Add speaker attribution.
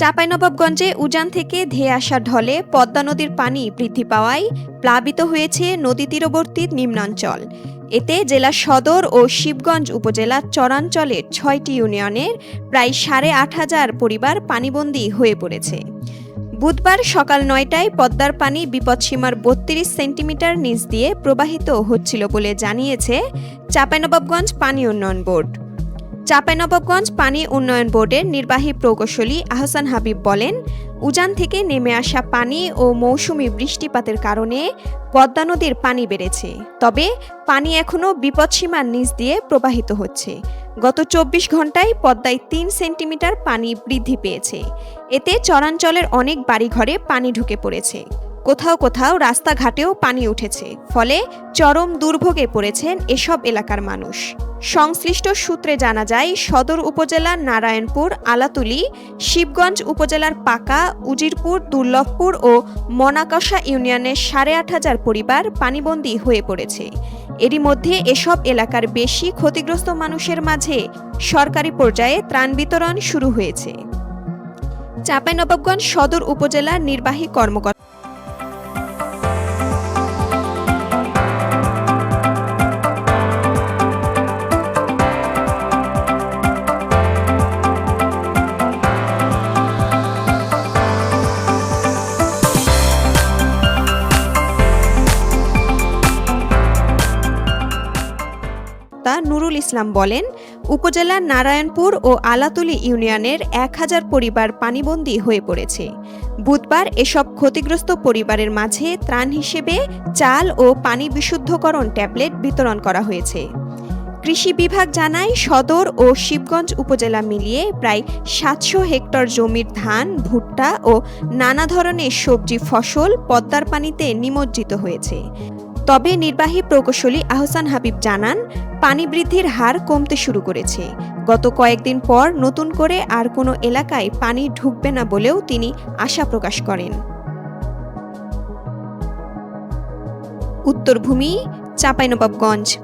Speaker 1: চাঁপাইনবাবগঞ্জে উজান থেকে ধেয়ে আসা ঢলে পদ্মা নদীর পানি বৃদ্ধি পাওয়ায় প্লাবিত হয়েছে নদী তীরবর্তী নিম্নাঞ্চল। এতে জেলা সদর ও শিবগঞ্জ উপজেলার চরাঞ্চলের ছয়টি ইউনিয়নের প্রায় সাড়ে আট হাজার পরিবার পানিবন্দী হয়ে পড়েছে। বুধবার সকাল নয়টায় পদ্মার পানি বিপদসীমার বত্রিশ সেন্টিমিটার নিচ দিয়ে প্রবাহিত হচ্ছিল বলে জানিয়েছে চাঁপাইনবাবগঞ্জ পানি উন্নয়ন বোর্ড। চাঁপাইনবাবগঞ্জ পানি উন্নয়ন বোর্ডের নির্বাহী প্রকৌশলী আহসান হাবিব বলেন, উজান থেকে নেমে আসা পানি ও মৌসুমি বৃষ্টিপাতের কারণে পদ্মা নদীর পানি বেড়েছে। তবে পানি এখনও বিপদসীমার নিচ দিয়ে প্রবাহিত হচ্ছে। গত চব্বিশ ঘন্টায় পদ্মায় তিন সেন্টিমিটার পানি বৃদ্ধি পেয়েছে। এতে চরাঞ্চলের অনেক বাড়িঘরে পানি ঢুকে পড়েছে। কোথাও কোথাও রাস্তাঘাটেও পানি উঠেছে, ফলে চরম দুর্ভোগে পড়েছেন এসব এলাকার মানুষ। সংশ্লিষ্ট সূত্রে জানা যায়, সদর উপজেলার নারায়ণপুর, আলাতুলি, শিবগঞ্জ উপজেলার পাকা, উজিরপুর, দুর্লভপুর ও মনাকষা ইউনিয়নের সাড়ে আট হাজার পরিবার পানিবন্দী হয়ে পড়েছে। এরই মধ্যে এসব এলাকার বেশি ক্ষতিগ্রস্ত মানুষের মাঝে সরকারি পর্যায়ে ত্রাণ বিতরণ শুরু হয়েছে। চাঁপাইনবাবগঞ্জ সদর উপজেলার নির্বাহী কর্মকর্তা তা নুরুল ইসলাম বলেন উপজেলার নারায়ণপুর ও আলাতুলি ইউনিয়নের এক হাজার পরিবার পানিবন্দী হয়ে পড়েছে। বুধবার এসব ক্ষতিগ্রস্ত পরিবারের মাঝে ত্রাণ হিসেবে চাল ও পানি বিশুদ্ধকরণ ট্যাবলেট বিতরণ করা হয়েছে। কৃষি বিভাগ জানায়, সদর ও শিবগঞ্জ উপজেলা মিলিয়ে প্রায় সাতশো হেক্টর জমির ধান, ভুট্টা ও নানা ধরনের সবজি ফসল পদ্মার পানিতে নিমজ্জিত হয়েছে। তবে নির্বাহী প্রকৌশলী আহসান হাবিব জানান, পানি বৃদ্ধির হার কমতে শুরু করেছে। গত কয়েকদিন পর নতুন করে আর কোনো এলাকায় পানি ঢুকবে না বলেও তিনি আশা প্রকাশ করেন। উত্তরভূমি, চাঁপাইনবাবগঞ্জ।